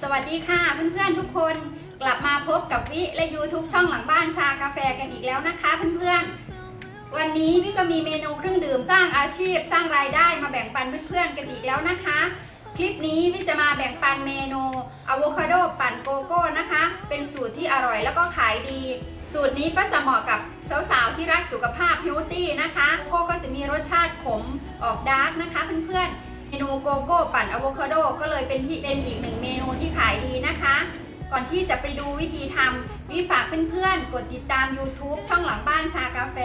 สวัสดีค่ะเพื่อนๆทุกคนกลับมาพบกับวิและ YouTube ช่องหลังบ้านชากาแฟกันอีกแล้วนะคะเพื่อนๆ วันนี้วิก็มีเมนูเครื่องดื่มสร้างอาชีพ สร้างรายได้มาแบ่งปันเพื่อนๆกันอีกแล้วนะคะ คลิปนี้วิจะมาแบ่งปันเมนูอะโวคาโดปั่นโกโก้นะคะ เป็นสูตรที่อร่อยแล้วก็ขายดี สูตรนี้ก็จะเหมาะกับสาวๆที่รักสุขภาพเฮลตี้นะคะโกก็จะ มีรสชาติขมออกดาร์กนะคะเพื่อนๆ เมนูโกโก้ปั่นอะโวคาโดก็เลยเป็นที่เป็นอีกหนึ่งเมนูที่ขายดีนะคะ ก่อนที่จะไปดูวิธีทำวิฝากเพื่อนๆ กดติดตาม YouTube ช่องหลังบ้านชากาแฟ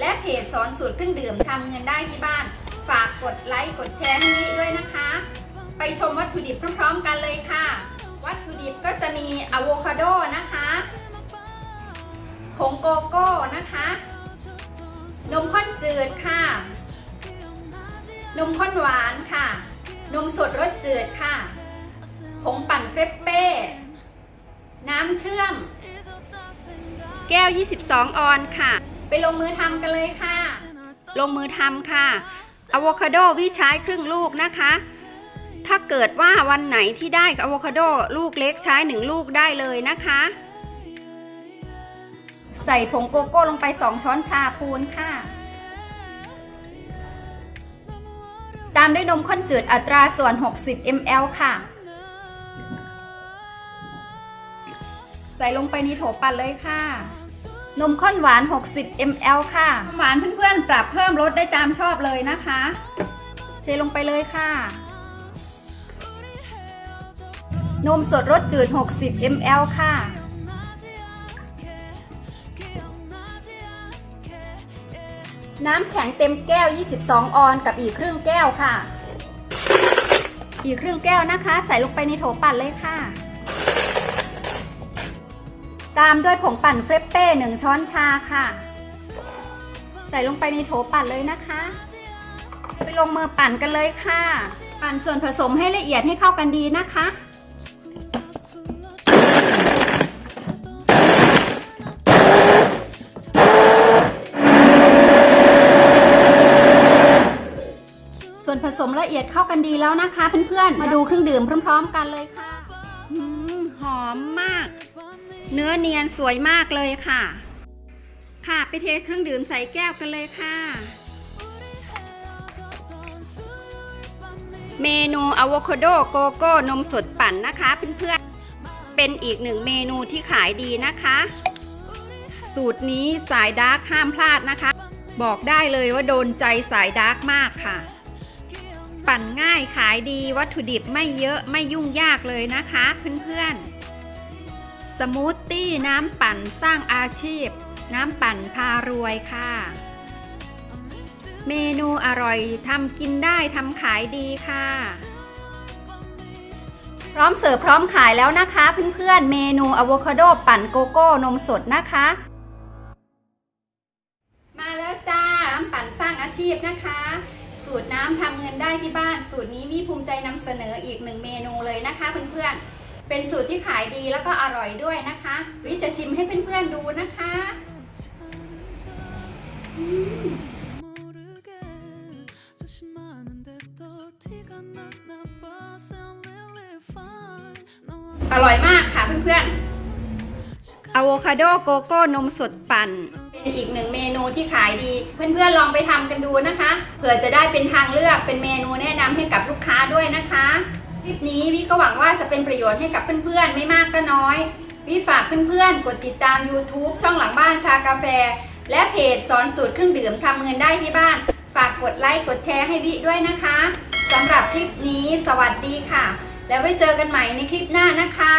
และเพจสอนสูตรเครื่องดื่มทำเงินได้ที่บ้าน ฝากกดไลค์กดแชร์ให้วิด้วยนะคะ ไปชมวัตถุดิบพร้อมๆกันเลยค่ะ วัตถุดิบก็จะมีอะโวคาโดนะคะผงโกโก้นะคะ นมข้นจืดค่ะ นมข้นหวานค่ะ นมสดรสจืดค่ะ ผงปั่นเฟรปเป้ น้ำเชื่อม แก้ว 22 ออนค่ะ ไปลงมือทำกันเลยค่ะ ลงมือทำค่ะอะโวคาโดวิใช้ครึ่งลูกนะคะ ถ้าเกิดว่าวันไหนที่ได้อะโวคาโดลูกเล็กใช้หนึ่งลูกได้เลยนะคะ ใส่ผงโกโก้ลงไป 2 ช้อนชาพูนค่ะ ตามด้วยนมข้นจืดอัตราส่วน 60 ml ค่ะ ใส่ลงไปในโถปั่นเลยค่ะ นมข้นหวาน 60 ml ค่ะ หวานเพื่อนๆ ปรับเพิ่มรสได้ตามชอบเลยนะคะเทลงไปเลยค่ะ นมสดรสจืด 60 ml ค่ะ น้ำแข็งเต็มแก้ว 22 ออนกับอีกครึ่งแก้วค่ะ อีกครึ่งแก้วนะคะ ใส่ลงไปในโถปั่นเลยค่ะ ตามด้วยผงปั่นเฟรปเป้1ช้อนชาค่ะ ใส่ลงไปในโถปั่นเลยนะคะ ไปลงมือปั่นกันเลยค่ะ ปั่นส่วนผสมให้ละเอียดให้เข้ากันดีนะคะ มละเอียดเข้ากันดีแล้วนะคะเพื่อนๆ มาดูเครื่องดื่มพร้อม ๆ กันเลยค่ะหอมมาก เนื้อเนียนสวยมากเลยค่ะ ค่ะไปเทเครื่องดื่มใส่แก้วกันเลยค่ะ เมนูอะโวคาโดโกโก้นมสดปั่นนะคะเพื่อนๆ เป็นอีกหนึ่งเมนูที่ขายดีนะคะ สูตรนี้สายดาร์กห้ามพลาดนะคะ บอกได้เลยว่าโดนใจสายดาร์กมากค่ะ ปั่นง่ายขายดีวัตถุดิบไม่เยอะไม่ยุ่งยากเลยนะคะเพื่อนๆ สมูทตี้น้ำปั่นสร้างอาชีพ น้ำปั่นพารวยค่ะ เมนูอร่อยทำกินได้ทำขายดีค่ะ พร้อมเสิร์ฟพร้อมขายแล้วนะคะเพื่อนๆ เมนูอะโวคาโดปั่นโกโก้นมสดนะคะ มาแล้วจ้าน้ำปั่นสร้างอาชีพนะคะ สูตรน้ำทำเงินได้ที่บ้าน สูตรนี้มีภูมิใจนำเสนออีกหนึ่งเมนูเลยนะคะเพื่อนๆ เป็นสูตรที่ขายดีแล้วก็อร่อยด้วยนะคะ วิจะชิมให้เพื่อนๆดูนะคะอร่อยมากค่ะเพื่อนๆอะโวคาโดโกโก้นมสดปั่น อีกหนึ่งเมนูที่ขายดี เพื่อนๆลองไปทำกันดูนะคะ เผื่อจะได้เป็นทางเลือกเป็นเมนูแนะนำให้กับลูกค้าด้วยนะคะคลิปนี้วิก็หวังว่าจะเป็นประโยชน์ให้กับเพื่อนๆ ไม่มากก็น้อยวิฝากเพื่อนๆ กดติดตาม YouTube ช่องหลังบ้านชากาแฟ และเพจสอนสูตรเครื่องดื่มทำเงินได้ที่บ้าน ฝากกดไลค์กดแชร์ให้วิด้วยนะคะสำหรับคลิปนี้สวัสดีค่ะ แล้วไว้เจอกันใหม่ในคลิปหน้านะคะ